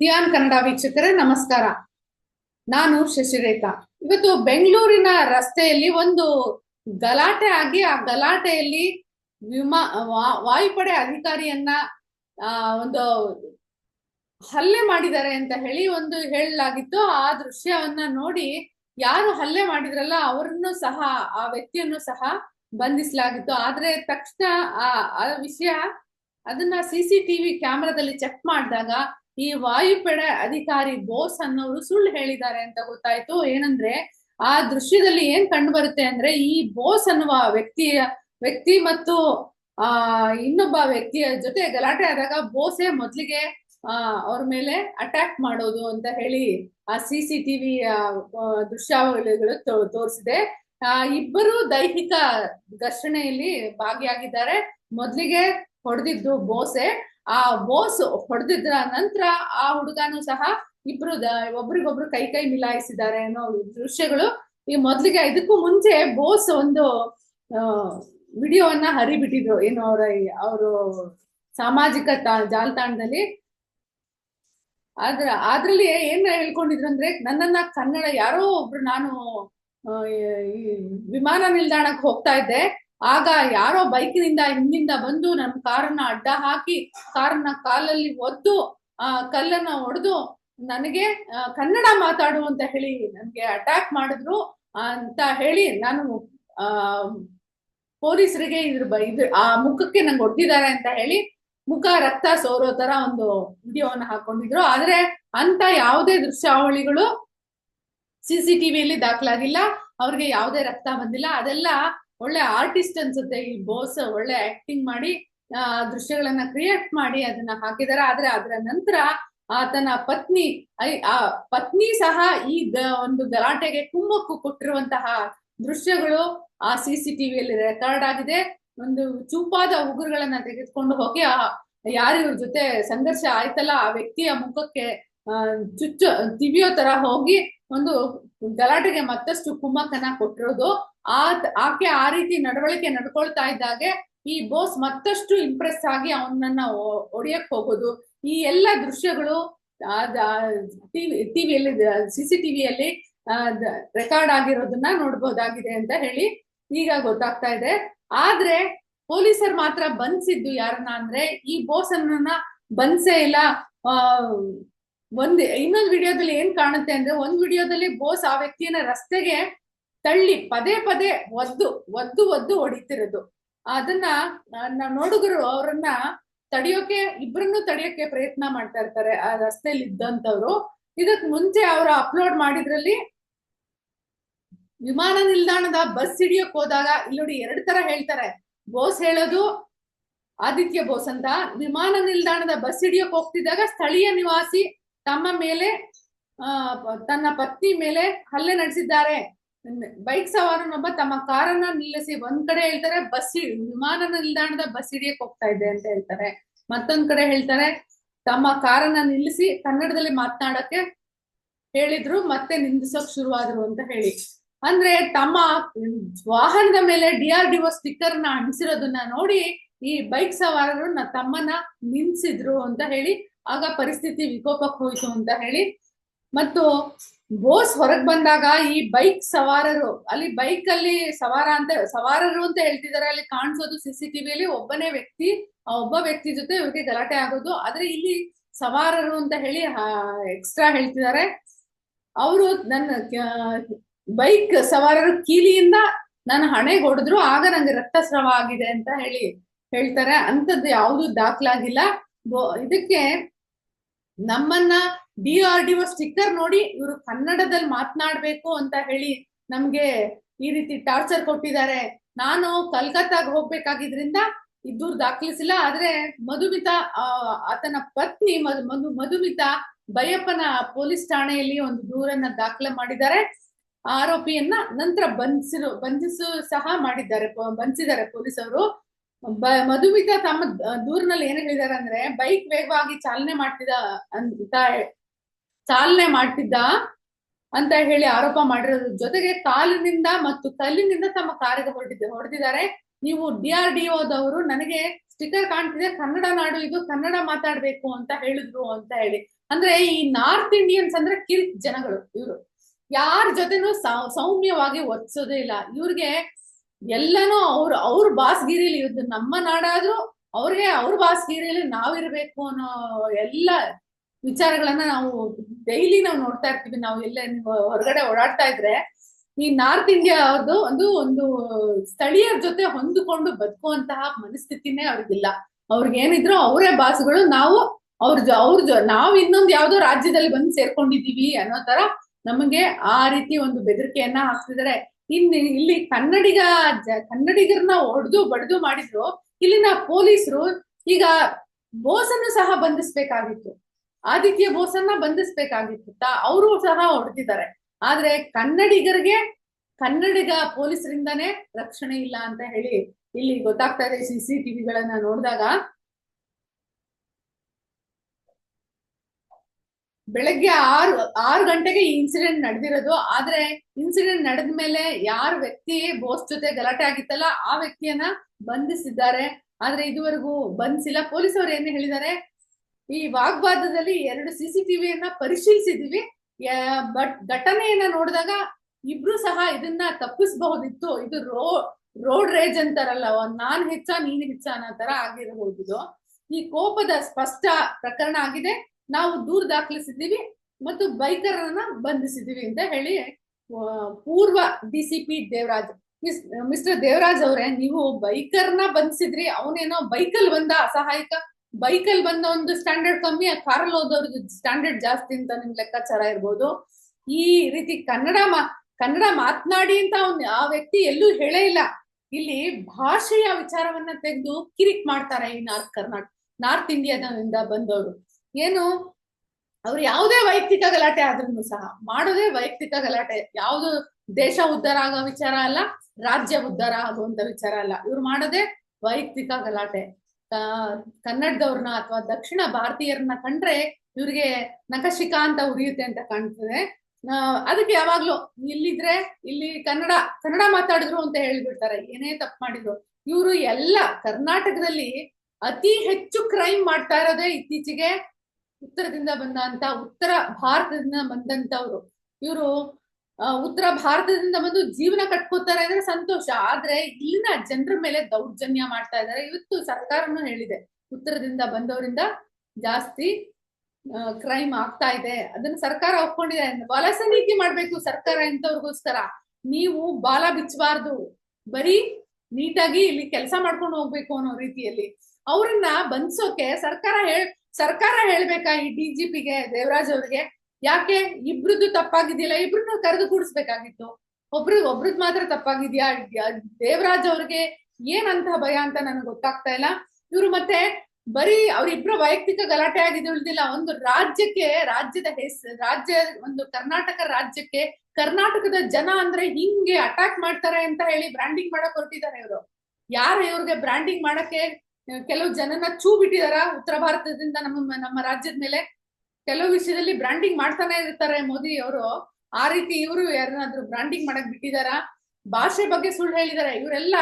Xi'an Kannada ವೀಕ್ಷಕರೇ, ನಮಸ್ಕಾರ. ನಾನು ಶಶಿರೇಖಾ. ಇವತ್ತು ಬೆಂಗಳೂರಿನ ರಸ್ತೆಯಲ್ಲಿ ಒಂದು ಗಲಾಟೆ ಆಗಿ, ಆ ಗಲಾಟೆಯಲ್ಲಿ ವಿಮಾ ವಾಯುಪಡೆ ಅಧಿಕಾರಿಯನ್ನ ಒಂದು ಹಲ್ಲೆ ಮಾಡಿದ್ದಾರೆ ಅಂತ ಹೇಳಿ ಒಂದು ಹೇಳಲಾಗಿತ್ತು. ಆ ದೃಶ್ಯವನ್ನ ನೋಡಿ ಯಾರು ಹಲ್ಲೆ ಮಾಡಿದ್ರಲ್ಲ ಅವರನ್ನು ಸಹ, ಆ ವ್ಯಕ್ತಿಯನ್ನು ಸಹ ಬಂಧಿಸಲಾಗಿತ್ತು. ಆದ್ರೆ ತಕ್ಷಣ ಆ ಆ ವಿಷಯ ಅದನ್ನ ಸಿ ಸಿ ಟಿವಿ ಕ್ಯಾಮೆರಾದಲ್ಲಿ ಚೆಕ್ ಮಾಡಿದಾಗ ಈ ವಾಯುಪಡೆ ಅಧಿಕಾರಿ ಬೋಸ್ ಅನ್ನೋರು ಸುಳ್ಳು ಹೇಳಿದ್ದಾರೆ ಅಂತ ಗೊತ್ತಾಯ್ತು. ಏನಂದ್ರೆ, ಆ ದೃಶ್ಯದಲ್ಲಿ ಏನ್ ಕಂಡು ಬರುತ್ತೆ ಅಂದ್ರೆ, ಈ ಬೋಸ್ ಅನ್ನುವ ವ್ಯಕ್ತಿಯ, ವ್ಯಕ್ತಿ ಮತ್ತು, ಆ, ಇನ್ನೊಬ್ಬ ವ್ಯಕ್ತಿಯ ಜೊತೆ ಗಲಾಟೆ ಆದಾಗ ಬೋಸೆ ಮೊದ್ಲಿಗೆ, ಆ, ಅವ್ರ ಮೇಲೆ ಅಟ್ಯಾಕ್ ಮಾಡೋದು ಅಂತ ಹೇಳಿ ಆ ಸಿ ಸಿ ಟಿವಿ ದೃಶ್ಯಾವಳಿಗಳು ತೋರಿಸಿದೆ. ಆ, ಇಬ್ಬರು ದೈಹಿಕ ಘರ್ಷಣೆಯಲ್ಲಿ ಭಾಗಿಯಾಗಿದ್ದಾರೆ. ಮೊದ್ಲಿಗೆ ಹೊಡೆದಿದ್ದು ಬೋಸೆ. ಆ ಬೋಸ್ ಹೊಡೆದಿದ್ರ ನಂತರ ಆ ಹುಡುಗನು ಸಹ ಇಬ್ರು ಒಬ್ರಿಗೊಬ್ರು ಕೈ ಕೈ ಮಿಲಾಯಿಸಿದ್ದಾರೆ ಅನ್ನೋ ದೃಶ್ಯಗಳು. ಈ ಮೊದ್ಲಿಗೆ ಇದಕ್ಕೂ ಮುಂಚೆ ಬೋಸ್ ಒಂದು ವಿಡಿಯೋವನ್ನ ಹರಿಬಿಟ್ಟಿದ್ರು. ಏನು ಅವರ ಅವರು ಸಾಮಾಜಿಕ ಜಾಲತಾಣದಲ್ಲಿ. ಆದ್ರ ಅದ್ರಲ್ಲಿ ಏನ್ ಹೇಳ್ಕೊಂಡಿದ್ರು ಅಂದ್ರೆ, ನನ್ನನ್ನ ಕನ್ನಡ ಯಾರೋ ಒಬ್ರು ನಾನು ವಿಮಾನ ನಿಲ್ದಾಣಕ್ಕೆ ಹೋಗ್ತಾ ಇದ್ದೆ. ಆಗ ಯಾರೋ ಬೈಕಿನಿಂದ ಹಿಂದಿಂದ ಬಂದು ನಮ್ಮ ಕಾರನ್ನ ಅಡ್ಡ ಹಾಕಿ, ಕಾರನ್ನ ಕಾಲಲ್ಲಿ ಒದ್ದು, ಆ ಕಲ್ಲನ್ನ ಒಡೆದು ನನಗೆ ಕನ್ನಡ ಮಾತಾಡು ಅಂತ ಹೇಳಿ ನನಗೆ ಅಟ್ಯಾಕ್ ಮಾಡಿದ್ರು. ಅಂತ ಹೇಳಿ ನಾನು, ಆ, ಪೊಲೀಸರಿಗೆ ಇದ್ರ ಇದ್ರ, ಆ ಮುಖಕ್ಕೆ ನಂಗೆ ಹೊಡೆದಿದ್ದಾರೆ ಅಂತ ಹೇಳಿ ಮುಖ, ರಕ್ತ ಸೋರೋ ತರ ಒಂದು ವಿಡಿಯೋವನ್ನು ಹಾಕೊಂಡಿದ್ರು. ಆದ್ರೆ ಅಂತ ಯಾವುದೇ ದೃಶ್ಯಾವಳಿಗಳು ಸಿ ಸಿ ಟಿವಿಯಲ್ಲಿ ದಾಖಲಾಗಿಲ್ಲ. ಅವ್ರಿಗೆ ಯಾವುದೇ ರಕ್ತ ಬಂದಿಲ್ಲ. ಅದೆಲ್ಲ ಒಳ್ಳೆ ಆರ್ಟಿಸ್ಟ್ ಅನ್ಸುತ್ತೆ, ಈ ಬೋಸ್ ಒಳ್ಳೆ ಆಕ್ಟಿಂಗ್ ಮಾಡಿ, ಆ, ದೃಶ್ಯಗಳನ್ನ ಕ್ರಿಯೇಟ್ ಮಾಡಿ ಅದನ್ನ ಹಾಕಿದಾರೆ. ಆದ್ರೆ ಅದರ ನಂತರ ಆತನ ಪತ್ನಿ, ಐ- ಆ ಪತ್ನಿ ಸಹ ಈ ಒಂದು ಗಲಾಟೆಗೆ ಕುಮ್ಮಕ್ಕು ಕೊಟ್ಟಿರುವಂತಹ ದೃಶ್ಯಗಳು ಆ ಸಿ ಸಿ ಟಿವಿಯಲ್ಲಿ ರೆಕಾರ್ಡ್ ಆಗಿದೆ. ಒಂದು ಚೂಪಾದ ಉಗುರುಗಳನ್ನ ತೆಗೆದುಕೊಂಡು ಹೋಗಿ ಆ ಯಾರಿವ್ರ ಜೊತೆ ಸಂಘರ್ಷ ಆಯ್ತಲ್ಲ, ಆ ವ್ಯಕ್ತಿಯ ಮುಖಕ್ಕೆ ಚುಚ್ಚು, ತಿವಿಯೋ ತರ ಹೋಗಿ ಒಂದು ಗಲಾಟೆಗೆ ಮತ್ತಷ್ಟು ಕುಮ್ಮಕ್ಕನ ಕೊಟ್ಟಿರೋದು. ಆ ಆಕೆ ಆ ರೀತಿ ನಡವಳಿಕೆ ನಡ್ಕೊಳ್ತಾ ಇದ್ದಾಗೆ ಈ ಬೋಸ್ ಮತ್ತಷ್ಟು ಇಂಪ್ರೆಸ್ ಆಗಿ ಅವನನ್ನ ಒಡೆಯಕ್ ಹೋಗೋದು. ಈ ಎಲ್ಲ ದೃಶ್ಯಗಳು ಟಿವಿ ಟಿವಿಯಲ್ಲಿ ಸಿ ಟಿವಿಯಲ್ಲಿ ರೆಕಾರ್ಡ್ ಆಗಿರೋದನ್ನ ನೋಡ್ಬೋದಾಗಿದೆ ಅಂತ ಹೇಳಿ ಈಗ ಗೊತ್ತಾಗ್ತಾ ಇದೆ. ಆದ್ರೆ ಪೊಲೀಸರು ಮಾತ್ರ ಬಂಧಿಸಿದ್ದು ಯಾರನ್ನ ಅಂದ್ರೆ ಈ ಬೋಸ್ ಅನ್ನ ಬಂಧಿಸೇ ಇಲ್ಲ. ಆ ಒಂದ್ ಇನ್ನೊಂದು ವಿಡಿಯೋದಲ್ಲಿ ಏನ್ ಕಾಣುತ್ತೆ ಅಂದ್ರೆ ಒಂದ್ ವಿಡಿಯೋದಲ್ಲಿ ಬೋಸ್ ಆ ವ್ಯಕ್ತಿಯನ್ನ ರಸ್ತೆಗೆ ತಳ್ಳಿ ಪದೇ ಪದೇ ಒದ್ದು ಒದ್ದು ಒದ್ದು ಹೊಡಿತಿರೋದು. ಅದನ್ನ ನೋಡುಗರು ಅವ್ರನ್ನ ತಡಿಯೋಕೆ, ಇಬ್ರನ್ನು ತಡಿಯೋಕೆ ಪ್ರಯತ್ನ ಮಾಡ್ತಾ ಇರ್ತಾರೆ ಆ ರಸ್ತೆಯಲ್ಲಿ ಇದ್ದಂತವ್ರು ಇದಕ್ ಮುಂಚೆ ಅವರು ಅಪ್ಲೋಡ್ ಮಾಡಿದ್ರಲ್ಲಿ ವಿಮಾನ ನಿಲ್ದಾಣದ ಬಸ್ ಹಿಡಿಯಕ್ ಹೋದಾಗ, ಇಲ್ಲಿ ಎರಡ್ ತರ ಹೇಳ್ತಾರೆ. ಬೋಸ್ ಹೇಳೋದು ಆದಿತ್ಯ ಬೋಸ್ ಅಂತ. ವಿಮಾನ ನಿಲ್ದಾಣದ ಬಸ್ ಹಿಡಿಯಕ್ ಹೋಗ್ತಿದ್ದಾಗ ಸ್ಥಳೀಯ ನಿವಾಸಿ ತಮ್ಮ ಮೇಲೆ ತನ್ನ ಪತ್ನಿ ಮೇಲೆ ಹಲ್ಲೆ ನಡೆಸಿದ್ದಾರೆ. ಬೈಕ್ ಸವಾರನೊಬ್ಬ ತಮ್ಮ ಕಾರನ್ನ ನಿಲ್ಲಿಸಿ ಒಂದ್ ಕಡೆ ಹೇಳ್ತಾರೆ, ಬಸ್ ವಿಮಾನ ನಿಲ್ದಾಣದ ಬಸ್ ಹಿಡಿಯಕ್ ಹೋಗ್ತಾ ಇದೆ ಅಂತ ಹೇಳ್ತಾರೆ. ಮತ್ತೊಂದ್ ಕಡೆ ಹೇಳ್ತಾರೆ, ತಮ್ಮ ಕಾರನ್ನ ನಿಲ್ಲಿಸಿ ಕನ್ನಡದಲ್ಲಿ ಮಾತನಾಡಕ್ಕೆ ಹೇಳಿದ್ರು, ಮತ್ತೆ ನಿಂದಿಸೋಕ್ ಶುರುವಾದ್ರು ಅಂತ ಹೇಳಿ. ಅಂದ್ರೆ ತಮ್ಮ ವಾಹನದ ಮೇಲೆ ಡಿ ಆರ್ ಡಿ ಒ ಸ್ಟಿಕ್ಕರ್ನ ಅಂಟಿಸಿರೋದನ್ನ ನೋಡಿ ಈ ಬೈಕ್ ಸವಾರರು ತಮ್ಮನ್ನ ನಿಲ್ಸಿದ್ರು ಅಂತ ಹೇಳಿ ಆಗ ಪರಿಸ್ಥಿತಿ ವಿಕೋಪಕ್ಕೆ ಹೋಯ್ತು ಅಂತ ಹೇಳಿ. ಮತ್ತು ಬೋಸ್ ಹೊರಗ್ ಬಂದಾಗ ಈ ಬೈಕ್ ಸವಾರರು, ಅಲ್ಲಿ ಬೈಕ್ ಅಲ್ಲಿ ಸವಾರ ಅಂತ, ಸವಾರರು ಅಂತ ಹೇಳ್ತಿದಾರೆ, ಅಲ್ಲಿ ಕಾಣಿಸೋದು ಸಿ ಸಿ ಟಿವಿಯಲ್ಲಿ ಒಬ್ಬನೇ ವ್ಯಕ್ತಿ, ಆ ಒಬ್ಬ ವ್ಯಕ್ತಿ ಜೊತೆ ಇವರಿಗೆ ಗಲಾಟೆ ಆಗೋದು. ಆದ್ರೆ ಇಲ್ಲಿ ಸವಾರರು ಅಂತ ಹೇಳಿ ಎಕ್ಸ್ಟ್ರಾ ಹೇಳ್ತಿದ್ದಾರೆ ಅವರು ನನ್ನ ಬೈಕ್ ಸವಾರರು ಕೀಲಿಯಿಂದ ನನ್ನ ಹಣೆಗೆ ಹೊಡೆದ್ರು, ಆಗ ನಂಗೆ ರಕ್ತಸ್ರಾವ ಆಗಿದೆ ಅಂತ ಹೇಳಿ ಹೇಳ್ತಾರೆ. ಅಂತದ್ದು ಯಾವುದು ದಾಖಲಾಗಿಲ್ಲ. ಇದಕ್ಕೆ ನಮ್ಮನ್ನ D R D O sticker ನೋಡಿ ಇವರು ಕನ್ನಡದಲ್ಲಿ ಮಾತನಾಡ್ಬೇಕು ಅಂತ ಹೇಳಿ ನಮ್ಗೆ ಈ ರೀತಿ ಟಾರ್ಚರ್ ಕೊಟ್ಟಿದ್ದಾರೆ. ನಾನು ಕಲ್ಕತ್ತಾಗ ಹೋಗ್ಬೇಕಾಗಿದ್ರಿಂದ ಇದ್ದೂರ್ ದೂರು ದಾಖಲಿಸಿಲ್ಲ. ಆದ್ರೆ ಮಧುಮಿತಾ ಆತನ ಪತ್ನಿ ಮಧು ಮಧು, ಮಧುಮಿತಾ ಬೈಯಪ್ಪನ ಪೊಲೀಸ್ ಠಾಣೆಯಲ್ಲಿ ಒಂದು ದೂರನ್ನ ದಾಖಲೆ ಮಾಡಿದ್ದಾರೆ. ಆರೋಪಿಯನ್ನ ನಂತರ ಬಂಧಿಸಿರು, ಬಂಧಿಸು ಸಹ ಮಾಡಿದ್ದಾರೆ, ಬಂಧಿಸಿದ್ದಾರೆ ಪೊಲೀಸರು ಮಧುಮಿತಾ ತಮ್ಮ ದೂರ್ನಲ್ಲಿ ಏನ್ ಹೇಳಿದಾರೆ ಅಂದ್ರೆ ಬೈಕ್ ವೇಗವಾಗಿ ಚಾಲನೆ ಮಾಡ್ತಿದ್ದ ಅಂತ ಚಾಲನೆ ಮಾಡ್ತಿದ್ದ ಅಂತ ಹೇಳಿ ಆರೋಪ ಮಾಡಿರೋದ್ರ ಜೊತೆಗೆ ಕಾಲಿನಿಂದ ಮತ್ತು ಕಲ್ಲಿನಿಂದ ತಮ್ಮ ಕಾರಿಗೆ ಹೊರಟಿದ್ದೆ ಹೊಡೆದಿದ್ದಾರೆ ನೀವು ಡಿ ಆರ್ ಡಿ ಓದವರು ನನಗೆ ಸ್ಟಿಕ್ಕರ್ ಕಾಣ್ತಿದೆ, ಕನ್ನಡ ನಾಡು ಇದು, ಕನ್ನಡ ಮಾತಾಡ್ಬೇಕು ಅಂತ ಹೇಳಿದ್ರು ಅಂತ ಹೇಳಿ. ಅಂದ್ರೆ ಈ ನಾರ್ತ್ ಇಂಡಿಯನ್ಸ್ ಅಂದ್ರೆ ಕಿರಿಕ್ ಜನಗಳು ಇವರು. ಯಾರ ಜೊತೆನೂ ಸೌಮ್ಯವಾಗಿ ವರ್ತಿಸೋದೇ ಇಲ್ಲ. ಇವ್ರಿಗೆ ಎಲ್ಲನೂ ಅವ್ರ ಅವ್ರ ಬಾಸ್ಗಿರಿಲಿ ಇವತ್ತು ನಮ್ಮ ನಾಡಾದ್ರೂ ಅವ್ರಿಗೆ ಅವ್ರ ಬಾಸ್ಗಿರಿಲಿ ನಾವಿರ್ಬೇಕು ಅನ್ನೋ ಎಲ್ಲ ವಿಚಾರಗಳನ್ನ ನಾವು ಡೈಲಿ ನಾವು ನೋಡ್ತಾ ಇರ್ತೀವಿ. ನಾವು ಎಲ್ಲ ಹೊರಗಡೆ ಓಡಾಡ್ತಾ ಇದ್ರೆ ಈ ನಾರ್ತ್ ಇಂಡಿಯಾ ಅವ್ರದ್ದು ಒಂದು ಒಂದು ಸ್ಥಳೀಯರ ಜೊತೆ ಹೊಂದಿಕೊಂಡು ಬದುಕುವಂತಹ ಮನಸ್ಥಿತಿನೇ ಅವ್ರಿಗಿಲ್ಲ. ಅವ್ರಿಗೆ ಏನಿದ್ರು ಅವರೇ ಬಾಸ್ಗಳು. ನಾವು ಅವ್ರ ಜೊ ಅವ್ರ ಜೊ, ನಾವ್ ಇನ್ನೊಂದು ಯಾವ್ದೋ ರಾಜ್ಯದಲ್ಲಿ ಬಂದು ಸೇರ್ಕೊಂಡಿದೀವಿ ಅನ್ನೋ ತರ ನಮಗೆ ಆ ರೀತಿ ಒಂದು ಬೆದರಿಕೆಯನ್ನ ಹಾಕ್ತಿದ್ದಾರೆ ಇನ್ ಇಲ್ಲಿ ಕನ್ನಡಿಗ ಕನ್ನಡಿಗರನ್ನ ಹೊಡೆದು ಬಡ್ದು ಮಾಡಿದ್ರು, ಇಲ್ಲಿನ ಪೊಲೀಸರು ಈಗ ಬೋಸನ್ನು ಸಹ ಬಂಧಿಸ್ಬೇಕಾಗಿತ್ತು. ಆದಿತ್ಯ ಬೋಸನ್ನ ಬಂಧಿಸ್ಬೇಕಾಗಿತ್ತು. ಅವರು ಸಹ ಹೊಡೆದಿದ್ದಾರೆ. ಆದ್ರೆ ಕನ್ನಡಿಗರಿಗೆ, ಕನ್ನಡಿಗ ಪೊಲೀಸರಿಂದಾನೇ ರಕ್ಷಣೆ ಇಲ್ಲ ಅಂತ ಹೇಳಿ ಇಲ್ಲಿ ಗೊತ್ತಾಗ್ತಾ ಇದೆ ಸಿ ಸಿ ಟಿವಿಗಳನ್ನ ನೋಡಿದಾಗ. ಬೆಳಗ್ಗೆ ಆರು ಆರು ಗಂಟೆಗೆ ಈ ಇನ್ಸಿಡೆಂಟ್ ನಡೆದಿರೋದು. ಆದ್ರೆ ಇನ್ಸಿಡೆಂಟ್ ನಡೆದ ಮೇಲೆ ಯಾರ ವ್ಯಕ್ತಿ ಬೋಸ್ ಜೊತೆ ಗಲಾಟೆ ಆಗಿತ್ತಲ್ಲ, ಆ ವ್ಯಕ್ತಿಯನ್ನ ಬಂಧಿಸಿದ್ದಾರೆ. ಆದ್ರೆ ಇದುವರೆಗೂ ಬಂಧಿಸಿಲ್ಲ. ಪೊಲೀಸರು ಏನು ಹೇಳಿದ್ದಾರೆ? ಈ ವಾಗ್ವಾದದಲ್ಲಿ ಎರಡು ಸಿ ಸಿ ಟಿವಿಯನ್ನ ಪರಿಶೀಲಿಸಿದೀವಿ ಬಟ್ ಘಟನೆಯನ್ನ ನೋಡಿದಾಗ ಇಬ್ರು ಸಹ ಇದನ್ನ ತಪ್ಪಿಸಬಹುದಿತ್ತು. ಇದು ರೋ, ರೋಡ್ ರೇಜ್ ಅಂತಾರಲ್ಲ, ನಾನ್ ಹೆಚ್ಚ, ನೀನ್ ಹೆಚ್ಚ ಅನ್ನೋ ತರ ಆಗಿರಬಹುದು. ಈ ಕೋಪದ ಸ್ಪಷ್ಟ ಪ್ರಕರಣ ಆಗಿದೆ. ನಾವು ದೂರ ದಾಖಲಿಸಿದ್ದೀವಿ ಮತ್ತು ಬೈಕರನ್ನ ಬಂಧಿಸಿದ್ದೀವಿ ಅಂತ ಹೇಳಿ ಆ, ಪೂರ್ವ D C P Devaraj miss mister Devaraj ಅವರೇ ನೀವು ಬೈಕರ್ನ ಬಂಧಿಸಿದ್ರಿ ಅವನೇನೋ ಬೈಕಲ್ ಬಂದ ಅಸಹಾಯಕ ಬೈಕಲ್ ಬಂದ ಒಂದು ಸ್ಟ್ಯಾಂಡರ್ಡ್ ಕಮ್ಮಿ ಕಾರಲ್ಲಿ ಹೋದವ್ರದ್ದು ಸ್ಟ್ಯಾಂಡರ್ಡ್ ಜಾಸ್ತಿ ಅಂತ ನಿಮ್ ಲೆಕ್ಕಾಚಾರ ಇರ್ಬೋದು. ಈ ರೀತಿ ಕನ್ನಡ ಮಾ ಕನ್ನಡ ಮಾತನಾಡಿ ಅಂತ ಅವ್ನ್ ಆ ವ್ಯಕ್ತಿ ಎಲ್ಲೂ ಹೇಳೇ ಇಲ್ಲ. ಇಲ್ಲಿ ಭಾಷೆಯ ವಿಚಾರವನ್ನ ತೆಗೆದು ಕಿರಿಕ್ ಮಾಡ್ತಾರೆ ಈ ನಾರ್ತ್ ಕರ್ನಾಟಕ ನಾರ್ತ್ ಇಂಡಿಯಾದಿಂದ ಬಂದವರು. ಏನು? ಅವ್ರು ಯಾವುದೇ ವೈಯಕ್ತಿಕ ಗಲಾಟೆ ಆದ್ರೂ ಸಹ ಮಾಡೋದೇ ವೈಯಕ್ತಿಕ ಗಲಾಟೆ. ಯಾವುದು ದೇಶ ಉದ್ಧಾರ ಆಗೋ ವಿಚಾರ ಅಲ್ಲ, ರಾಜ್ಯ ಉದ್ಧಾರ ಆಗುವಂತ ವಿಚಾರ ಅಲ್ಲ. ಇವ್ರು ಮಾಡೋದೇ ವೈಯಕ್ತಿಕ ಗಲಾಟೆ. ಕನ್ನಡದವ್ರನ್ನ ಅಥವಾ ದಕ್ಷಿಣ ಭಾರತೀಯರನ್ನ ಕಂಡ್ರೆ ಇವ್ರಿಗೆ ನಕಶಿಕ ಅಂತ ಉರಿಯುತ್ತೆ ಅಂತ ಕಾಣ್ತದೆ. ಅದಕ್ಕೆ ಯಾವಾಗ್ಲೂ ಇಲ್ಲಿದ್ರೆ ಇಲ್ಲಿ ಕನ್ನಡ ಕನ್ನಡ ಮಾತಾಡಿದ್ರು ಅಂತ ಹೇಳಿಬಿಡ್ತಾರೆ. ಏನೇ ತಪ್ಪು ಮಾಡಿದ್ರು. ಇವರು ಎಲ್ಲ ಕರ್ನಾಟಕದಲ್ಲಿ ಅತಿ ಹೆಚ್ಚು ಕ್ರೈಮ್ ಮಾಡ್ತಾ ಇರೋದೇ ಇತ್ತೀಚೆಗೆ ಉತ್ತರದಿಂದ ಬಂದಂತ ಉತ್ತರ ಭಾರತದಿಂದ ಬಂದಂತವ್ರು. ಇವರು ಉತ್ತರ ಭಾರತದಿಂದ ಬಂದು ಜೀವನ ಕಟ್ಕೋತಾರೆ ಅಂದ್ರೆ ಸಂತೋಷ. ಆದ್ರೆ ಇಲ್ಲಿನ ಜನರ ಮೇಲೆ ದೌರ್ಜನ್ಯ ಮಾಡ್ತಾ ಇದ್ದಾರೆ ಇವತ್ತು ಸರ್ಕಾರನು ಹೇಳಿದೆ, ಉತ್ತರದಿಂದ ಬಂದವರಿಂದ ಜಾಸ್ತಿ ಕ್ರೈಮ್ ಆಗ್ತಾ ಇದೆ. ಅದನ್ನ ಸರ್ಕಾರ ಒಪ್ಕೊಂಡಿದೆ. ವಲಸೆ ನೀತಿ ಮಾಡ್ಬೇಕು ಸರ್ಕಾರ ಇಂಥವ್ರಿಗೋಸ್ಕರ. ನೀವು ಬಾಲ ಬಿಚ್ಚಬಾರ್ದು. ಬರೀ ನೀಟಾಗಿ ಇಲ್ಲಿ ಕೆಲಸ ಮಾಡ್ಕೊಂಡು ಹೋಗ್ಬೇಕು ಅನ್ನೋ ರೀತಿಯಲ್ಲಿ. ಅವ್ರನ್ನ ಬಂದ್ಸೋಕೆ ಸರ್ಕಾರ ಹೇಳ್ ಸರ್ಕಾರ ಹೇಳ್ಬೇಕಾ ಈ ಡಿ ಜಿ ಪಿಗೆ ದೇವರಾಜ್ ಅವ್ರಿಗೆ? ಯಾಕೆ? ಇಬ್ರದ್ದು ತಪ್ಪಾಗಿದ್ದಿಲ್ಲ ಇಬ್ರನ್ನು ಕರೆದು ಕೂಡಿಸ್ಬೇಕಾಗಿತ್ತು ಒಬ್ರು, ಒಬ್ರದ್ ಮಾತ್ರ ತಪ್ಪಾಗಿದ್ಯಾ? ದೇವರಾಜ್ ಅವ್ರಿಗೆ ಏನಂತ ಭಯ ಅಂತ ನನಗೆ ಗೊತ್ತಾಗ್ತಾ ಇಲ್ಲ. ಇವ್ರು ಮತ್ತೆ ಬರೀ ಅವ್ರಿಬ್ರ ವೈಯಕ್ತಿಕ ಗಲಾಟೆ ಆಗಿದ್ದು ಉಳ್ದಿಲ್ಲ. ಒಂದು ರಾಜ್ಯಕ್ಕೆ, ರಾಜ್ಯದ ಹೆಸ, ರಾಜ್ಯ, ಒಂದು ಕರ್ನಾಟಕ ರಾಜ್ಯಕ್ಕೆ ಕರ್ನಾಟಕದ ಜನ ಅಂದ್ರೆ ಹಿಂಗೆ ಅಟ್ಯಾಕ್ ಮಾಡ್ತಾರೆ ಅಂತ ಹೇಳಿ ಬ್ರಾಂಡಿಂಗ್ ಮಾಡಕ್ ಹೊರಟಿದ್ದಾರೆ ಇವರು. ಯಾರು ಇವ್ರಿಗೆ ಬ್ರಾಂಡಿಂಗ್ ಮಾಡಕ್ಕೆ ಕೆಲವು ಜನನ ಚೂ ಬಿಟ್ಟಿದಾರ ಉತ್ತರ ಭಾರತದಿಂದ ನಮ್ಮ ನಮ್ಮ ರಾಜ್ಯದ ಮೇಲೆ? ಕೆಲವು ವಿಷಯದಲ್ಲಿ ಬ್ರಾಂಡಿಂಗ್ ಮಾಡ್ತಾನೆ ಇರ್ತಾರೆ ಮೋದಿ ಅವರು. ಆ ರೀತಿ ಇವರು ಯಾರನ್ನಾದ್ರೂ ಬ್ರಾಂಡಿಂಗ್ ಮಾಡಕ್ ಬಿಟ್ಟಿದಾರ? ಭಾಷೆ ಬಗ್ಗೆ ಸುಳ್ಳು ಹೇಳಿದಾರೆ. ಇವರೆಲ್ಲ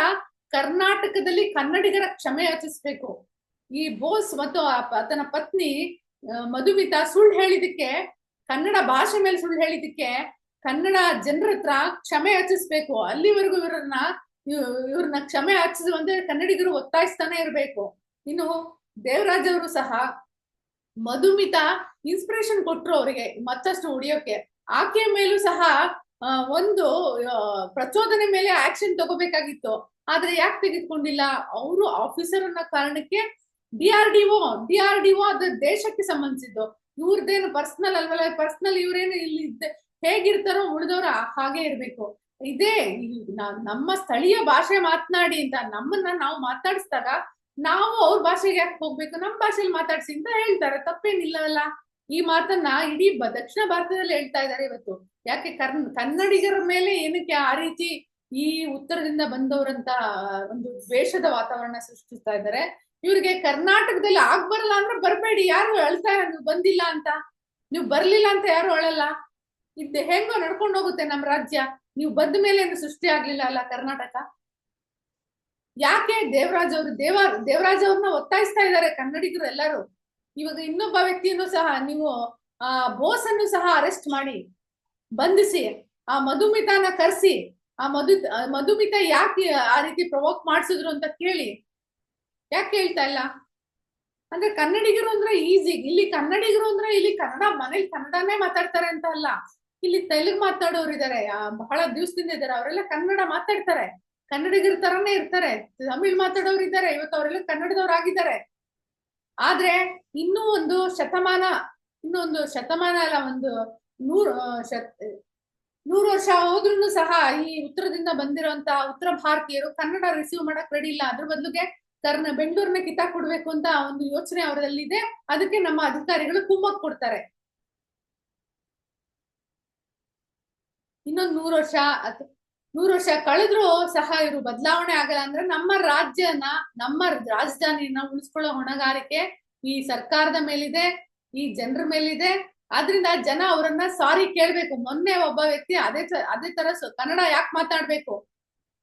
ಕರ್ನಾಟಕದಲ್ಲಿ ಕನ್ನಡಿಗರ ಕ್ಷಮೆ ಯಾಚಿಸ್ಬೇಕು. ಈ ಬೋಸ್ ಮತ್ತು ಆತನ ಪತ್ನಿ ಮಧುವಿತಾ ಮಧುಮಿತಾ ಸುಳ್ಳು ಹೇಳಿದಕ್ಕೆ ಕನ್ನಡ ಭಾಷೆ ಮೇಲೆ ಸುಳ್ಳು ಹೇಳಿದಕ್ಕೆ ಕನ್ನಡ ಜನರ ಹತ್ರ ಕ್ಷಮೆ ಯಾಚಿಸ್ಬೇಕು. ಅಲ್ಲಿವರೆಗೂ ಇವರನ್ನ ಇವ್- ಇವ್ರನ್ನ ಕ್ಷಮೆ ಯಾಚಿಸುವಂತೆ ಕನ್ನಡಿಗರು ಒತ್ತಾಯಿಸ್ತಾನೆ ಇರ್ಬೇಕು. ಇನ್ನು ದೇವರಾಜ್ ಅವರು ಸಹ ಮಧುಮಿತ ಇನ್ಸ್ಪಿರೇಷನ್ ಕೊಟ್ರು ಅವರಿಗೆ ಮತ್ತಷ್ಟು ಉಳಿಯೋಕೆ. ಆಕೆಯ ಮೇಲೂ ಸಹ ಒಂದು ಪ್ರಚೋದನೆ ಮೇಲೆ ಆಕ್ಷನ್ ತಗೋಬೇಕಾಗಿತ್ತು. ಆದ್ರೆ ಯಾಕೆ ತೆಗೆದುಕೊಂಡಿಲ್ಲ? ಅವರು ಆಫೀಸರ್ ಅನ್ನೋ ಕಾರಣಕ್ಕೆ D R D O, D R D O ಅದ್ರ ದೇಶಕ್ಕೆ ಸಂಬಂಧಿಸಿದ್ದು. ಇವ್ರದ್ದೇನು ಪರ್ಸನಲ್ ಅಲ್ವಲ್ಲ ಪರ್ಸನಲ್ ಇವ್ರೇನು ಇಲ್ಲಿ ಹೇಗಿರ್ತಾರೋ ಉಳಿದವ್ರ ಹಾಗೆ ಇರ್ಬೇಕು. ಇದೇ. ನಮ್ಮ ಸ್ಥಳೀಯ ಭಾಷೆ ಮಾತನಾಡಿ ಅಂತ ನಮ್ಮನ್ನ ನಾವು ಮಾತಾಡಿಸಿದಾಗ ನಾವು ಅವ್ರ ಭಾಷೆಗೆ ಯಾಕೆ ಹೋಗ್ಬೇಕು? ನಮ್ಮ ಭಾಷೆಯಲ್ಲಿ ಮಾತಾಡ್ಸಿ ಅಂತ ಹೇಳ್ತಾರೆ. ತಪ್ಪೇನಿಲ್ಲವಲ್ಲ? ಈ ಮಾತನ್ನ ಇಡೀ ದಕ್ಷಿಣ ಭಾರತದಲ್ಲಿ ಹೇಳ್ತಾ ಇದ್ದಾರೆ ಇವತ್ತು. ಯಾಕೆ ಕನ್ನಡಿಗರ ಮೇಲೆ ಏನಕ್ಕೆ ಆ ರೀತಿ ಈ ಉತ್ತರದಿಂದ ಬಂದವರಂತ ಒಂದು ದ್ವೇಷದ ವಾತಾವರಣ ಸೃಷ್ಟಿಸ್ತಾ ಇದ್ದಾರೆ ಇವ್ರಿಗೆ ಕರ್ನಾಟಕದಲ್ಲಿ ಆಗ್ ಬರಲ್ಲ ಅಂದ್ರೆ ಬರಬೇಡಿ. ಯಾರು ಅಳ್ತಾ ನೀವು ಬಂದಿಲ್ಲ ಅಂತ. ನೀವು ಬರ್ಲಿಲ್ಲ ಅಂತ ಯಾರು ಅಳಲ್ಲ ಇದ್ ಹೆಂಗೋ ನಡ್ಕೊಂಡು ಹೋಗುತ್ತೆ ನಮ್ಮ ರಾಜ್ಯ. ನೀವು ಬದ್ದ ಮೇಲೆ ಸೃಷ್ಟಿ ಆಗ್ಲಿಲ್ಲ ಅಲ್ಲ ಕರ್ನಾಟಕ? ಯಾಕೆ ದೇವರಾಜ್ ಅವರು ದೇವ, ದೇವರಾಜ್ ಅವ್ರನ್ನ ಒತ್ತಾಯಿಸ್ತಾ ಇದ್ದಾರೆ ಕನ್ನಡಿಗರು ಎಲ್ಲರೂ? ಇವಾಗ ಇನ್ನೊಬ್ಬ ವ್ಯಕ್ತಿಯನ್ನು ಸಹ ನೀವು, ಆ ಬೋಸ್ ಅನ್ನು ಸಹ ಅರೆಸ್ಟ್ ಮಾಡಿ. ಬಂಧಿಸಿ, ಆ ಮಧುಮಿತಾನ ಕರೆಸಿ, ಆ ಮಧು ಮಧುಮಿತ ಯಾಕೆ ಆ ರೀತಿ ಪ್ರವೋಕ್ ಮಾಡಿಸಿದ್ರು ಅಂತ ಕೇಳಿ. ಯಾಕೆ ಕೇಳ್ತಾ ಇಲ್ಲ? ಅಂದ್ರೆ ಕನ್ನಡಿಗರು ಅಂದ್ರೆ ಈಸಿ ಇಲ್ಲಿ ಕನ್ನಡಿಗರು ಅಂದ್ರೆ ಇಲ್ಲಿ ಕನ್ನಡ ಮನೇಲಿ ಕನ್ನಡನೇ ಮಾತಾಡ್ತಾರೆ ಅಂತ ಅಲ್ಲ. ಇಲ್ಲಿ ತೆಲುಗು ಮಾತಾಡೋರು ಇದಾರೆ. ಬಹಳ ದಿವಸದಿಂದ ಇದಾರೆ. ಅವರೆಲ್ಲ ಕನ್ನಡ ಮಾತಾಡ್ತಾರೆ. ಕನ್ನಡಿಗರ ತರನೇ ಇರ್ತಾರೆ. ತಮಿಳ್ ಮಾತಾಡೋರು ಇದ್ದಾರೆ ಇವತ್ತು ಅವರೆಲ್ಲ ಕನ್ನಡದವ್ರಾಗಿದ್ದಾರೆ ಆದ್ರೆ ಇನ್ನೂ ಒಂದು ಶತಮಾನ ಇನ್ನೂ ಒಂದು ಶತಮಾನ ಅಲ್ಲ, ಒಂದು ನೂರು ಶತ್, ನೂರು ವರ್ಷ ಹೋದ್ರೂ ಸಹ ಈ ಉತ್ತರದಿಂದ ಬಂದಿರುವಂತ ಉತ್ತರ ಭಾರತೀಯರು ಕನ್ನಡ ರಿಸೀವ್ ಮಾಡಕ್ ರೆಡಿ ಇಲ್ಲ. ಅದ್ರ ಬದಲಿಗೆ ಕರ್ನ ಬೆಂಗಳೂರಿನ ಕಿತ್ತಾಕ್ ಕೊಡ್ಬೇಕು ಅಂತ ಒಂದು ಯೋಚನೆ ಅವರಲ್ಲಿದೆ ಅದಕ್ಕೆ ನಮ್ಮ ಅಧಿಕಾರಿಗಳು ಕುಮ್ಮಕ್ ಕೊಡ್ತಾರೆ ಇನ್ನೊಂದ್ ನೂರು ವರ್ಷ ನೂರ್ ವರ್ಷ ಕಳೆದ್ರು ಸಹ ಇವರು ಬದಲಾವಣೆ ಆಗಲ್ಲ ಅಂದ್ರೆ ನಮ್ಮ ರಾಜ್ಯನ, ನಮ್ಮ ರಾಜಧಾನಿಯನ್ನ ಉಳಿಸ್ಕೊಳ್ಳೋ ಹೊಣೆಗಾರಿಕೆ ಈ ಸರ್ಕಾರದ ಮೇಲಿದೆ, ಈ ಜನರ ಮೇಲಿದೆ. ಆದ್ರಿಂದ ಜನ ಅವರನ್ನ ಸಾರಿ ಕೇಳ್ಬೇಕು. ಮೊನ್ನೆ ಒಬ್ಬ ವ್ಯಕ್ತಿ ಅದೇ ಅದೇ ತರ ಕನ್ನಡ ಯಾಕೆ ಮಾತಾಡ್ಬೇಕು?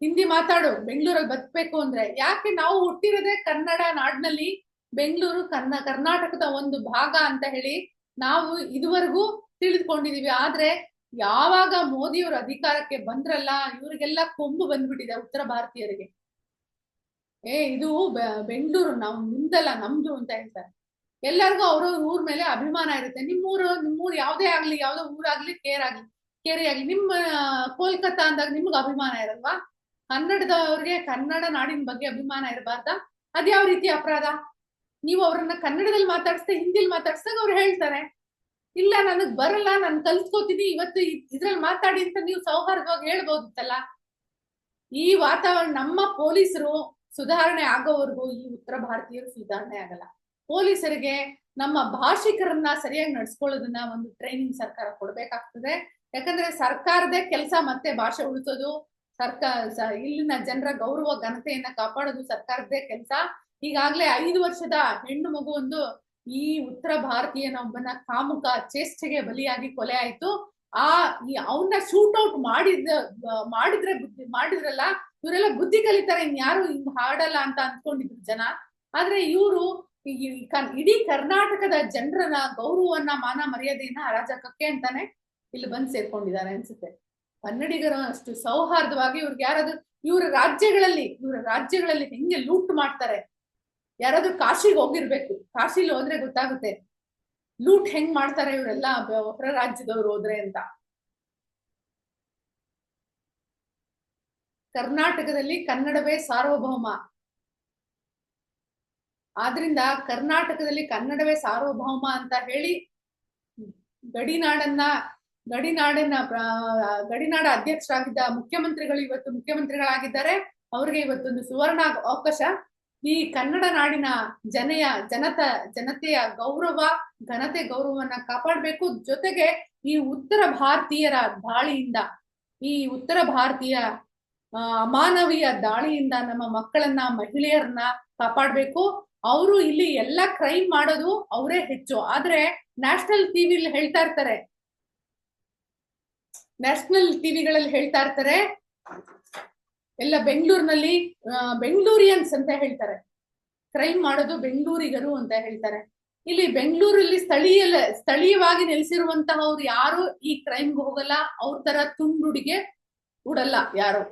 ಹಿಂದಿ ಮಾತಾಡು ಬೆಂಗಳೂರಲ್ಲಿ ಬದುಕಬೇಕು ಅಂದ್ರೆ. ಯಾಕೆ ನಾವು ಹುಟ್ಟಿರೋದೇ ಕನ್ನಡ ನಾಡಿನಲ್ಲಿ, ಬೆಂಗಳೂರು ಕನ್ನ ಕರ್ನಾಟಕದ ಒಂದು ಭಾಗ ಅಂತ ಹೇಳಿ ನಾವು ಇದುವರೆಗೂ ತಿಳಿದುಕೊಂಡಿದೀವಿ. ಆದ್ರೆ ಯಾವಾಗ ಮೋದಿಯವರು ಅಧಿಕಾರಕ್ಕೆ ಬಂದ್ರಲ್ಲ, ಇವರಿಗೆಲ್ಲ ಕೊಂಬು ಬಂದ್ಬಿಟ್ಟಿದೆ ಉತ್ತರ ಭಾರತೀಯರಿಗೆ. ಏ, ಇದು ಬೆಂಗಳೂರು ನಾವು ನಿಮ್ದಲ್ಲ ನಮ್ದು ಅಂತ ಹೇಳ್ತಾರೆ ಎಲ್ಲರಿಗೂ ಅವ್ರವ್ರ ಊರ್ ಮೇಲೆ ಅಭಿಮಾನ ಇರುತ್ತೆ. ನಿಮ್ಮೂರು ನಿಮ್ಮೂರು ಯಾವ್ದೇ ಆಗ್ಲಿ, ಯಾವ್ದೋ ಊರಾಗ್ಲಿ ಕೇರ್ ಆಗ್ಲಿ ಕೇರಿ ಆಗ್ಲಿ ನಿಮ್ಮ, ಕೋಲ್ಕತ್ತಾ ಅಂದಾಗ ನಿಮ್ಗೆ ಅಭಿಮಾನ ಇರಲ್ವಾ? ಕನ್ನಡದವ್ರಿಗೆ ಕನ್ನಡ ನಾಡಿನ ಬಗ್ಗೆ ಅಭಿಮಾನ ಇರಬಾರ್ದ? ಅದ್ಯಾವ ರೀತಿ ಅಪರಾಧ? ನೀವು ಅವ್ರನ್ನ ಕನ್ನಡದಲ್ಲಿ ಮಾತಾಡಿಸ್ದೆ ಹಿಂದಿಲ್ ಮಾತಾಡ್ಸ್ದಾಗ ಅವ್ರು ಹೇಳ್ತಾರೆ. ಇಲ್ಲ, ನನಗ್ ಬರಲ್ಲ, ನಾನು ಕಲ್ತ್ಕೋತೀನಿ, ಇವತ್ತು ಇದ್ರಲ್ಲಿ ಮಾತಾಡಿ ಅಂತ ನೀವು ಸೌಹಾರ್ದವಾಗಿ ಹೇಳ್ಬೋದಿತ್ತಲ್ಲ? ಈ ವಾತಾವರಣ, ನಮ್ಮ ಪೊಲೀಸರು ಸುಧಾರಣೆ ಆಗೋವರೆಗೂ ಈ ಉತ್ತರ ಭಾರತೀಯರು ಸುಧಾರಣೆ ಆಗಲ್ಲ. ಪೊಲೀಸರಿಗೆ ನಮ್ಮ ಭಾಷಿಕರನ್ನ ಸರಿಯಾಗಿ ನಡ್ಸ್ಕೊಳ್ಳೋದನ್ನ ಒಂದು ಟ್ರೈನಿಂಗ್ ಸರ್ಕಾರ ಕೊಡ್ಬೇಕಾಗ್ತದೆ. ಯಾಕಂದ್ರೆ ಸರ್ಕಾರದೇ ಕೆಲಸ ಮತ್ತೆ ಭಾಷೆ ಉಳಿಸೋದು ಸರ್ಕಾರ ಇಲ್ಲಿನ ಜನರ ಗೌರವ ಘನತೆಯನ್ನ ಕಾಪಾಡೋದು ಸರ್ಕಾರದೇ ಕೆಲಸ. ಈಗಾಗ್ಲೇ ಐದು ವರ್ಷದ ಹೆಣ್ಣು ಮಗು ಒಂದು ಈ ಉತ್ತರ ಭಾರತೀಯನೊಬ್ಬನ ಕಾಮುಕ ಚೇಷ್ಟೆಗೆ ಬಲಿಯಾಗಿ ಕೊಲೆ ಆಯ್ತು. ಆ ಈ ಅವನ್ನ ಶೂಟ್ ಔಟ್ ಮಾಡಿದ ಮಾಡಿದ್ರೆ ಬುದ್ಧಿ, ಮಾಡಿದ್ರಲ್ಲ, ಇವರೆಲ್ಲ ಬುದ್ಧಿ ಕಲಿತಾರೆ, ಇನ್ಯಾರು ಹಿಂಗ್ ಹಾಡಲ್ಲ ಅಂತ ಅನ್ಕೊಂಡಿದ್ರು ಜನ. ಆದ್ರೆ ಇವರು ಇಡೀ ಕರ್ನಾಟಕದ ಜನರನ್ನ ಗೌರವವನ್ನ, ಮಾನ ಮರ್ಯಾದೆಯನ್ನ ಅರಾಜಕಕ್ಕೆ ಅಂತಾನೆ ಇಲ್ಲಿ ಬಂದ್ ಸೇರ್ಕೊಂಡಿದ್ದಾರೆ ಅನ್ಸುತ್ತೆ. ಕನ್ನಡಿಗರು ಅಷ್ಟು ಸೌಹಾರ್ದವಾಗಿ ಇವ್ರಿಗೆ ಯಾರಾದ್ರೂ, ಇವ್ರ ರಾಜ್ಯಗಳಲ್ಲಿ ಇವ್ರ ರಾಜ್ಯಗಳಲ್ಲಿ ಹೆಂಗೆ ಲೂಟ್ ಮಾಡ್ತಾರೆ ಯಾರಾದ್ರೂ ಕಾಶಿಗೆ ಹೋಗಿರ್ಬೇಕು. ಕಾಶಿಲಿ ಹೋದ್ರೆ ಗೊತ್ತಾಗುತ್ತೆ, ಲೂಟ್ ಹೆಂಗ್ ಮಾಡ್ತಾರೆ ಇವರೆಲ್ಲ ಹೊರ ರಾಜ್ಯದವ್ರು ಹೋದ್ರೆ ಅಂತ. ಕರ್ನಾಟಕದಲ್ಲಿ ಕನ್ನಡವೇ ಸಾರ್ವಭೌಮ. ಆದ್ರಿಂದ ಕರ್ನಾಟಕದಲ್ಲಿ ಕನ್ನಡವೇ ಸಾರ್ವಭೌಮ ಅಂತ ಹೇಳಿ ಗಡಿನಾಡನ್ನ ಗಡಿನಾಡನ್ನ ಗಡಿನಾಡ ಅಧ್ಯಕ್ಷರಾಗಿದ್ದ ಮುಖ್ಯಮಂತ್ರಿಗಳು ಇವತ್ತು ಮುಖ್ಯಮಂತ್ರಿಗಳಾಗಿದ್ದಾರೆ. ಅವ್ರಿಗೆ ಇವತ್ತೊಂದು ಸುವರ್ಣ ಅವಕಾಶ ಈ ಕನ್ನಡ ನಾಡಿನ ಜನೆಯ, ಜನತ, ಜನತೆಯ ಗೌರವ, ಘನತೆ ಗೌರವವನ್ನ ಕಾಪಾಡಬೇಕು. ಜೊತೆಗೆ ಈ ಉತ್ತರ ಭಾರತೀಯರ ದಾಳಿಯಿಂದ, ಈ ಉತ್ತರ ಭಾರತೀಯ ಅಮಾನವೀಯ ದಾಳಿಯಿಂದ ನಮ್ಮ ಮಕ್ಕಳನ್ನ, ಮಹಿಳೆಯರನ್ನ ಕಾಪಾಡ್ಬೇಕು. ಅವರು ಇಲ್ಲಿ ಎಲ್ಲ ಕ್ರೈಮ್ ಮಾಡೋದು ಅವರೇ ಹೆಚ್ಚು. ಆದ್ರೆ ನ್ಯಾಷನಲ್ ಟಿವಿಲಿ ಹೇಳ್ತಾ ಇರ್ತಾರೆ. ನ್ಯಾಷನಲ್ ಟಿವಿಗಳಲ್ಲಿ ಹೇಳ್ತಾ ಇರ್ತಾರೆ. ಎಲ್ಲ ಬೆಂಗಳೂರಿನಲ್ಲಿ ಬೆಂಗಳೂರಿಯನ್ಸ್ ಅಂತ ಹೇಳ್ತಾರೆ. ಕ್ರೈಮ್ ಮಾಡೋದು ಬೆಂಗಳೂರಿಗರು ಅಂತ ಹೇಳ್ತಾರೆ. ಇಲ್ಲಿ ಬೆಂಗಳೂರಲ್ಲಿ ಸ್ಥಳೀಯ ಸ್ಥಳೀಯವಾಗಿ ನೆಲೆಸಿರುವಂತಹವ್ರು ಯಾರು ಈ ಕ್ರೈಮ್ಗೆ ಹೋಗಲ್ಲ. ಅವ್ರ ತರ ತುಂಡುಡಿಗೆ ಉಡಲ್ಲ ಯಾರು.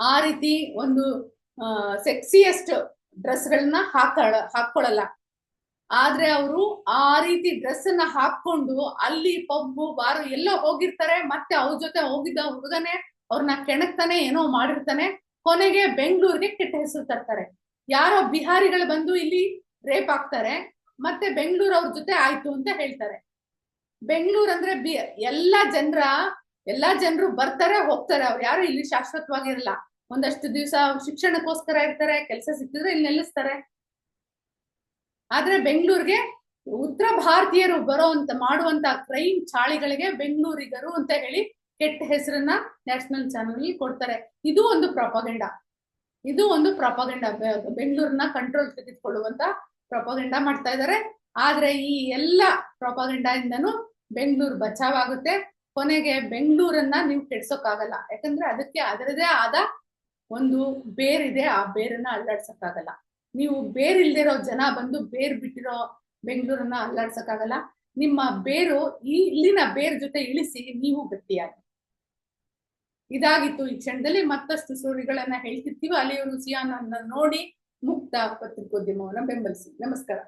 ಆ ರೀತಿ ಒಂದು ಸೆಕ್ಸಿಯಸ್ಟ್ ಡ್ರೆಸ್ಗಳನ್ನ ಹಾಕ ಹಾಕೊಳ್ಳಲ್ಲ ಆದ್ರೆ ಅವರು ಆ ರೀತಿ ಡ್ರೆಸ್ ಅನ್ನ ಹಾಕೊಂಡು ಅಲ್ಲಿ ಪಬ್ಬು, ಬಾರು ಎಲ್ಲ ಹೋಗಿರ್ತಾರೆ. ಮತ್ತೆ ಅವ್ರ ಜೊತೆ ಹೋಗಿದ್ದ ಹುಡುಗನೇ ಅವ್ರನ್ನ ಕೆಣಕ್ತಾನೆ ಏನೋ ಮಾಡಿರ್ತಾನೆ, ಕೊನೆಗೆ ಬೆಂಗಳೂರಿಗೆ ಕೆಟ್ಟ ಹೆಸರು ತರ್ತಾರೆ. ಯಾರೋ ಬಿಹಾರಿಗಳು ಬಂದು ಇಲ್ಲಿ ರೇಪ್ ಆಗ್ತಾರೆ ಮತ್ತೆ ಬೆಂಗಳೂರು ಅವ್ರ ಜೊತೆ ಆಯ್ತು ಅಂತ ಹೇಳ್ತಾರೆ. ಬೆಂಗಳೂರು ಅಂದ್ರೆ ಬಿ, ಎಲ್ಲಾ ಜನರ, ಎಲ್ಲಾ ಜನರು ಬರ್ತಾರೆ, ಹೋಗ್ತಾರೆ. ಅವ್ರು ಯಾರು ಇಲ್ಲಿ ಶಾಶ್ವತವಾಗಿರಲ್ಲ. ಒಂದಷ್ಟು ದಿವಸ ಶಿಕ್ಷಣಕ್ಕೋಸ್ಕರ ಇರ್ತಾರೆ, ಕೆಲಸ ಸಿಕ್ಕಿದ್ರೆ ಇಲ್ಲಿ ನೆಲೆಸ್ತಾರೆ ಆದ್ರೆ ಬೆಂಗಳೂರಿಗೆ ಉತ್ತರ ಭಾರತೀಯರು ಬರೋಂತ ಮಾಡುವಂತ ಕ್ರೈಮ್ ಚಾಳಿಗಳಿಗೆ ಬೆಂಗಳೂರಿಗರು ಅಂತ ಹೇಳಿ ಕೆಟ್ಟ ಹೆಸರನ್ನ ನ್ಯಾಷನಲ್ ಚಾನಲ್ ಕೊಡ್ತಾರೆ. ಇದು ಒಂದು ಪ್ರಪಗಂಡ ಇದು ಒಂದು ಪ್ರಪಗಂಡ ಬೆಂಗಳೂರನ್ನ ಕಂಟ್ರೋಲ್ ತೆಗೆದುಕೊಳ್ಳುವಂತ ಪ್ರಪಗಂಡ ಮಾಡ್ತಾ ಇದ್ದಾರೆ. ಆದ್ರೆ ಈ ಎಲ್ಲ ಪ್ರಪಗಂಡ ಇಂದನು ಬೆಂಗಳೂರು ಬಚಾವಾಗುತ್ತೆ. ಕೊನೆಗೆ ಬೆಂಗಳೂರನ್ನ ನೀವು ಕೆಡ್ಸೋಕ್ಕಾಗಲ್ಲ. ಯಾಕಂದ್ರೆ ಅದಕ್ಕೆ ಅದರದೇ ಆದ ಒಂದು ಬೇರಿದೆ. ಆ ಬೇರನ್ನ ಅಲ್ಲಾಡ್ಸಕ್ಕಾಗಲ್ಲ. ನೀವು ಬೇರಿಲ್ದಿರೋ ಜನ ಬಂದು ಬೇರ್ ಬಿಟ್ಟಿರೋ ಬೆಂಗಳೂರನ್ನ ಅಲ್ಲಾಡ್ಸಕ್ಕಾಗಲ್ಲ. ನಿಮ್ಮ ಬೇರು ಇಲ್ಲಿನ ಬೇರ್ ಜೊತೆ ಇಳಿಸಿ ನೀವು ಗಟ್ಟಿಯಾಗಿ. ಇದಾಗಿತ್ತು ಈ ಕ್ಷಣದಲ್ಲಿ ಮತ್ತಷ್ಟು ಸ್ಟೋರಿಗಳನ್ನ ಹೇಳ್ತಿರ್ತೀವಿ ಅಲ್ಲಿಯವರು ಸಿಯಾನನ್ನ ನೋಡಿ ಮುಕ್ತ ಪತ್ರಿಕೋದ್ಯಮವನ್ನ ಬೆಂಬಲಿಸಿ. ನಮಸ್ಕಾರ.